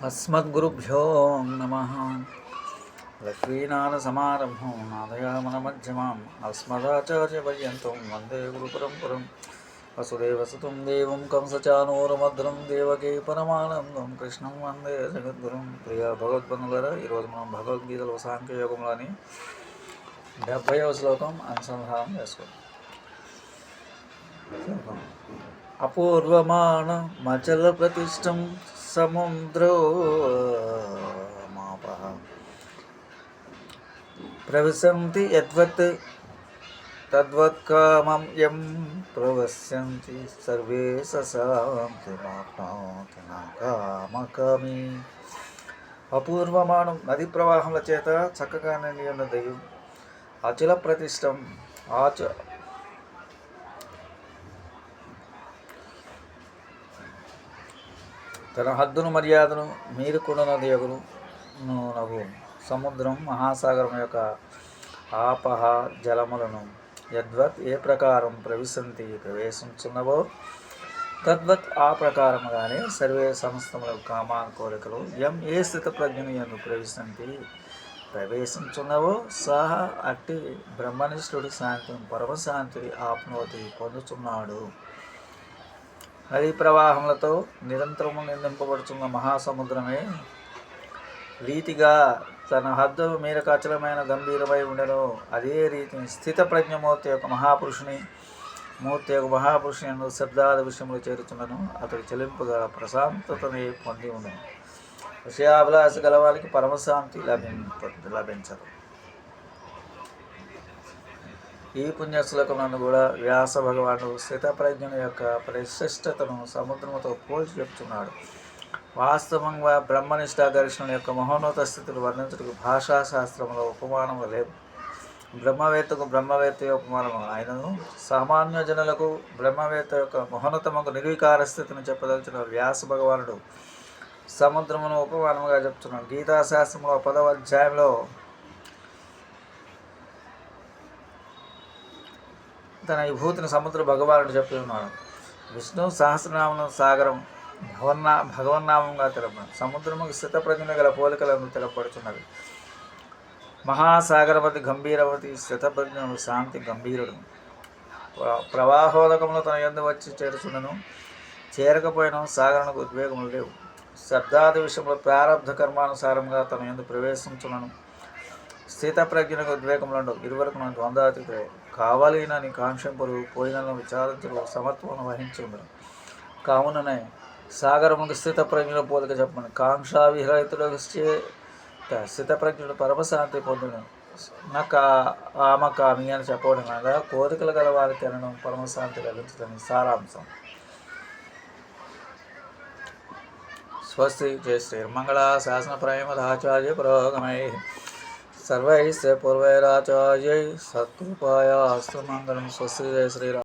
అస్మద్గురుభ్యో నమ లక్ష్మీనాథసమారంభం నాదయామనమధ్యమాం అస్మదాచార్యపర్యంతం వందే గురు పరంపరం వసుదేవసుతం దేవం కంసచానూరమద్రం దేవకీ పరమానందం కృష్ణం వందే జగద్గురం ప్రియ భగవద్బంధులరా ఈరోజు మనం భగవద్గీతలో సాంఖ్యయోగంలోని డెబ్భైవ శ్లోకం అనుసంధానం చేసుకుందాం। అపూర్వమాణమచల ప్రతిష్టం సముద్రో మాప ప్రవిశంతి యద్వత్ కామం యం ప్రవశ్యంతి సర్వే సశాంతి మాప్నోతి నా కామకామి అపూర్వమానం నది ప్రవాహముల చేత చక్కగా నిండి దైవం అచల ప్రతిష్టం ఆచ తన హద్దును మర్యాదను మీరుకున్న ఎగురు నగు సముద్రం మహాసాగరం యొక్క ఆపహ జలములను యద్వత్ ఏ ప్రకారం ప్రవిశంతి ప్రవేశించున్నవో తద్వత్ ఆ ప్రకారముగానే సర్వే సంస్థముల కామాన కోరికలు ఎం ఏ స్థిత ప్రజ్ఞను ఎందు ప్రవేశంతి ప్రవేశించున్నవో సహ అట్టి బ్రహ్మనిష్ఠుడు శాంతిని పరమశాంతి ఆప్నోతి పొందుతున్నాడు నదీ ప్రవాహములతో నిరంతరము నిందింపబడుతున్న మహాసముద్రమే రీతిగా తన హద్దు మీరక అచలమైన గంభీరమై ఉండను. అదే రీతిని స్థిత ప్రజ్ఞమూర్తి యొక్క మహాపురుషుని మూర్తి యొక్క మహాపురుషుని ఎందు విషయంలో చేరుతున్నను అతడు చెలింపుగా ప్రశాంతతని పొంది ఉండను. విషయాభిలాష గలవారికి పరమశాంతి లభింప లభించదు. ఈ పుణ్యశ్లోకములను కూడా వ్యాస భగవానుడు స్థితప్రజ్ఞుని యొక్క ప్రశిష్టతను సముద్రముతో పోల్చి చెప్తున్నాడు. వాస్తవంగా బ్రహ్మనిష్ట దర్శనం యొక్క మహోన్నత స్థితిని వర్ణించడానికి భాషాశాస్త్రంలో ఉపమానము లేవు బ్రహ్మవేత్తకు బ్రహ్మవేత్త యొక్క ఉపమానము. ఆయనను సామాన్య జనులకు బ్రహ్మవేత్త యొక్క మహోన్నతమకు నిర్వికార స్థితిని చెప్పదలిచిన వ్యాస భగవానుడు సముద్రమును ఉపమానముగా చెప్తున్నాడు. గీతాశాస్త్రంలో పదవ అధ్యాయంలో తన విభూతిని సముద్ర భగవానుడు చెప్పి ఉన్నాడు విష్ణు సహస్రనామం సాగరం భవన్నా భగవన్నామంగా తెలపడం స్థిత ప్రజ్ఞ గల పోలికలను తెలపడుచున్నవి మహాసాగరవతి గంభీరవతి స్థితప్రజ్ఞను శాంతి గంభీరుడు. ప్ర- ప్రవాహోదకములు తన ఎందు వచ్చి చేరుచున్నను చేరకపోయిన సాగరణకు ఉద్వేగములు లేవు. శబ్దాది విషయంలో ప్రారంధ కర్మానుసారంగా తన ఎందు ప్రవేశించున్నను స్థితప్రజ్ఞకు ఉండవు. ఇరువరకు మన ద్వంద్వాతీతులే కావాలినని కాంక్షంపులు పోయినలను విచారించరు సమత్వం వహించుండరు కావుననే సాగరముకు స్థిత ప్రజ్ఞుల పోలిక చెప్పమని కాంక్షా విహరితుడు స్థిత ప్రజ్ఞుడు పరమశాంతి పొందును. నా కా ఆమ కామి అని చెప్పడం అనగా కోరికలు గల వారికి అనడం పరమశాంతి లభించదని సారాంశం. స్వస్తి జయ మంగళ శాసన ప్రేమదాచార్య పురోగమై. सर्वैः पूर्वैराचार्यै सत्कृपाया हस्तमङ्गलं स्वस्ति जय श्रीराम।